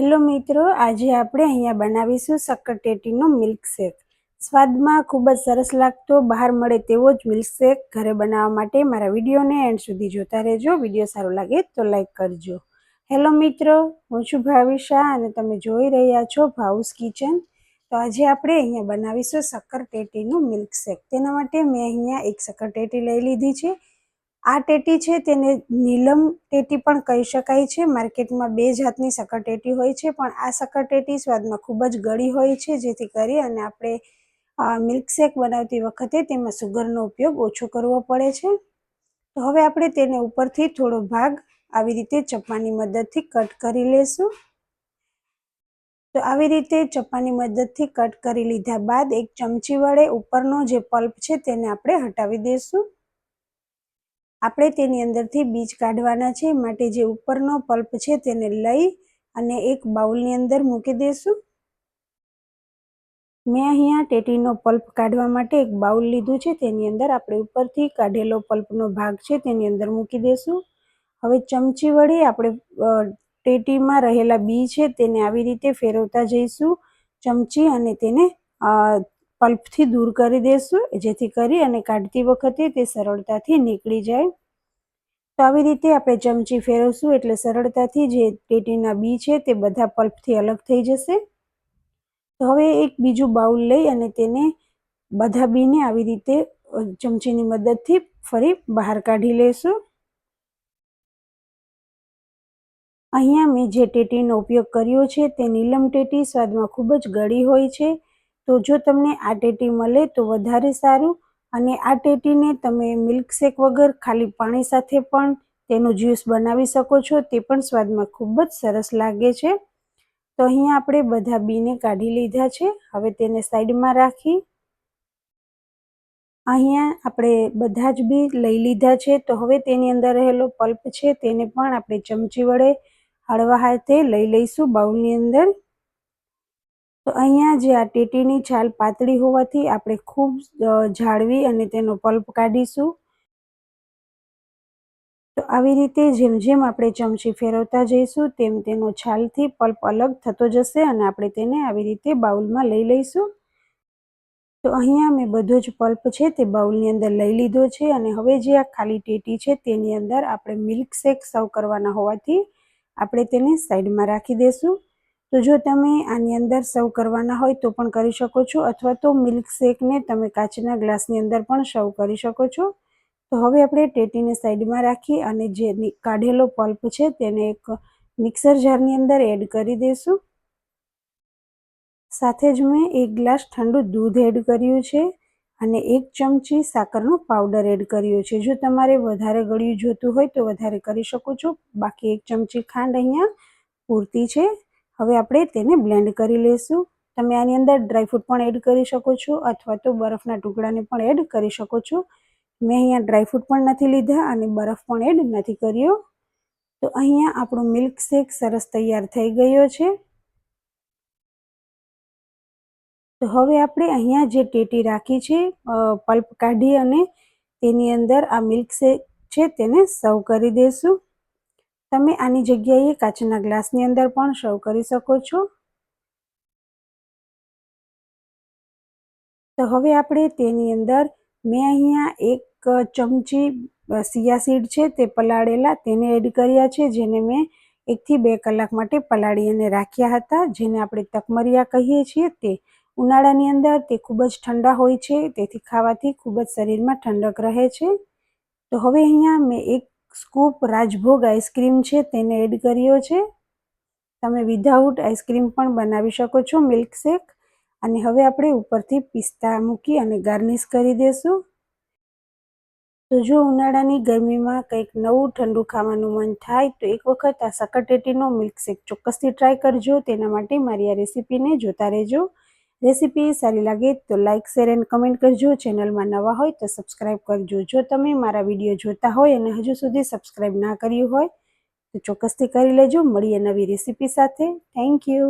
Hello મિત્રો, આજે આપણે અહીંયા બનાવીશું સક્કરટેટીનો મિલ્કશેક. સ્વાદમાં ખૂબ જ સરસ લાગતો, બહાર મળે તેવો જ મિલ્કશેક. ઘરે બનાવવા માટે મારા વિડીયોને એન્ડ સુધી જોતા રહેજો. વીડિયો સારો લાગે તો લાઈક કરજો. હેલો મિત્રો, હું છું ભાવિશા અને તમે જોઈ રહ્યા છો ભાઉસ કિચન. તો આજે આપણે અહીંયા બનાવીશું શક્કરટેટીનું મિલ્કશેક. તેના માટે મેં અહીંયા એક સક્કરટેટી લઈ લીધી છે. આ ટેટી છે તેને નીલમ ટેટી પણ કહી શકાય છે. માર્કેટમાં બે જાતની શક્કરટેટી હોય છે, પણ આ શક્કરટેટી સ્વાદમાં ખૂબ જ ગળી હોય છે, જેથી કરી અને આપણે મિલ્કશેક બનાવતી વખતે તેમાં સુગરનો ઉપયોગ ઓછો કરવો પડે છે. તો હવે આપણે તેને ઉપરથી થોડો ભાગ આવી રીતે ચપ્પાની મદદથી કટ કરી લેશું. તો આવી રીતે ચપ્પાની મદદથી કટ કરી લીધા બાદ એક ચમચી વડે ઉપરનો જે પલ્પ છે તેને આપણે હટાવી દઈશું આપણે તેની અંદરથી બીજ કાઢવાના છે. માટે જે ઉપરનો પલ્પ છે તેને લઈ અને એક બાઉલની અંદર મૂકી દઈશું મેં અહીંયા ટેટીનો પલ્પ કાઢવા માટે એક બાઉલ લીધું છે. તેની અંદર આપણે ઉપરથી કાઢેલો પલ્પનો ભાગ છે તેની અંદર મૂકી દઈશું હવે ચમચી વડે આપણે ટેટીમાં રહેલા બી છે તેને આવી રીતે ફેરવતા જઈશું. ચમચી અને તેને પલ્પથી દૂર કરી દઈશું જેથી કરી અને કાઢતી વખતે તે સરળતાથી નીકળી જાય. તો આવી રીતે આપણે ચમચી ફેરવશું, એટલે સરળતાથી જે ટેટીના બી છે તે બધા પલ્પથી અલગ થઈ જશે. તો હવે એક બીજું બાઉલ લઈ અને તેને બધા બીને આવી રીતે ચમચીની મદદથી ફરી બહાર કાઢી લઈશું અહીંયા મેં જે ટેટીનો ઉપયોગ કર્યો છે તે નીલમ ટેટી, સ્વાદમાં ખૂબ જ ગળી હોય છે. તો જો તમને આ ટેટી મળે તો વધારે સારું અને આ ટેટીને તમે મિલ્કશેક વગર ખાલી પાણી સાથે પણ તેનો જ્યુસ બનાવી શકો છો. તે પણ સ્વાદમાં ખૂબ જ સરસ લાગે છે. તો અહીંયા આપણે બધા બીને કાઢી લીધા છે. હવે તેને સાઈડમાં રાખી. અહીંયા આપણે બધા જ બી લઈ લીધા છે. તો હવે તેની અંદર રહેલો પલ્પ છે તેને પણ આપણે ચમચી વડે હળવા હાથે લઈ લઈશું બાઉલની અંદર. તો અહીંયા જે આ ટેટીની છાલ પાતળી હોવાથી આપણે ખૂબ જાળવી અને તેનો પલ્પ કાઢીશું. તો આવી રીતે જેમ જેમ આપણે ચમચી ફેરવતા જઈશું, તેમ તેનો છાલથી પલ્પ અલગ થતો જશે અને આપણે તેને આવી રીતે બાઉલમાં લઈ લઈશું. તો અહીંયા મેં બધો જ પલ્પ છે તે બાઉલની અંદર લઈ લીધો છે અને હવે જે આ ખાલી ટેટી છે તેની અંદર આપણે મિલ્ક શેક સર્વ કરવાના હોવાથી આપણે તેને સાઈડમાં રાખી દઈશું તો જો તમે આની અંદર સર્વ કરવાના હોય તો પણ કરી શકો છો, અથવા તો મિલ્ક શેકને તમે કાચના ગ્લાસની અંદર પણ સર્વ કરી શકો છો. તો હવે આપણે ટેટીને સાઈડમાં રાખી અને જે કાઢેલો પલ્પ છે તેને એક મિક્સર જારની અંદર એડ કરી દઈશું સાથે જ મેં એક ગ્લાસ ઠંડુ દૂધ એડ કર્યું છે અને એક ચમચી સાકરનો પાવડર એડ કર્યો છે. જો તમારે વધારે ગળ્યું જોતું હોય તો વધારે કરી શકો છો. બાકી એક ચમચી ખાંડ અહીંયા પૂરતી છે. હવે આપણે તેને બ્લેન્ડ કરી લઈશું. તમે આની અંદર ડ્રાયફ્રૂટ પણ એડ કરી શકો છો અથવા તો બરફના ટુકડાને પણ એડ કરી શકો છો. મેં અહીંયા ડ્રાયફ્રૂટ પણ નથી લીધા અને બરફ પણ એડ નથી કર્યો. તો અહીંયા આપણો મિલ્ક શેક સરસ તૈયાર થઈ ગયો છે. તો હવે આપણે અહીંયા જે ટેટી રાખી છે પલ્પ કાઢી અને તેની અંદર આ મિલ્ક શેક છે તેને સર્વ કરી દઈશું. તમે આની જગ્યાએ કાચના ગ્લાસની અંદર પણ સર્વ કરી શકો છો. તો હવે આપણે તેની અંદર મેં અહીંયા એક ચમચી સિયાસીડ છે તે પલાળેલા તેને એડ કર્યા છે, જેને મેં એકથી બે કલાક માટે પલાળી અને રાખ્યા હતા, જેને આપણે તકમરિયા કહીએ છીએ. તે ઉનાળાની અંદર તે ખૂબ જ ઠંડા હોય છે, તેથી ખાવાથી ખૂબ જ શરીરમાં ઠંડક રહે છે. તો હવે અહીંયા મેં એક સ્કૂપ રાજભોગ આઈસ્ક્રીમ છે તેને એડ કર્યો છે. તમે વિધાઉટ આઈસ્ક્રીમ પણ બનાવી શકો છો મિલ્કશેક. અને હવે આપણે ઉપરથી પિસ્તા મૂકી અને ગાર્નિશ કરી દઈશું તો જો ઉનાળાની ગરમીમાં કંઈક નવું ઠંડુ ખાવાનું મન થાય તો એક વખત આ સકટેટીનો મિલ્કશેક ચોક્કસથી ટ્રાય કરજો. તેના માટે મારી આ રેસીપીને જોતા રહેજો. રેસીપી, સારી લાગે તો લાઇક શેર એન્ડ કમેન્ટ કરજો. ચેનલમાં નવા હોય તો સબસ્ક્રાઈબ કરજો. જો તમે મારા વીડિયો જોતા હોય અને હજુ સુધી સબસ્ક્રાઈબ ના કર્યું હોય તો ચોક્કસથી કરી લેજો. મળીએ નવી રેસીપી સાથે. Thank you.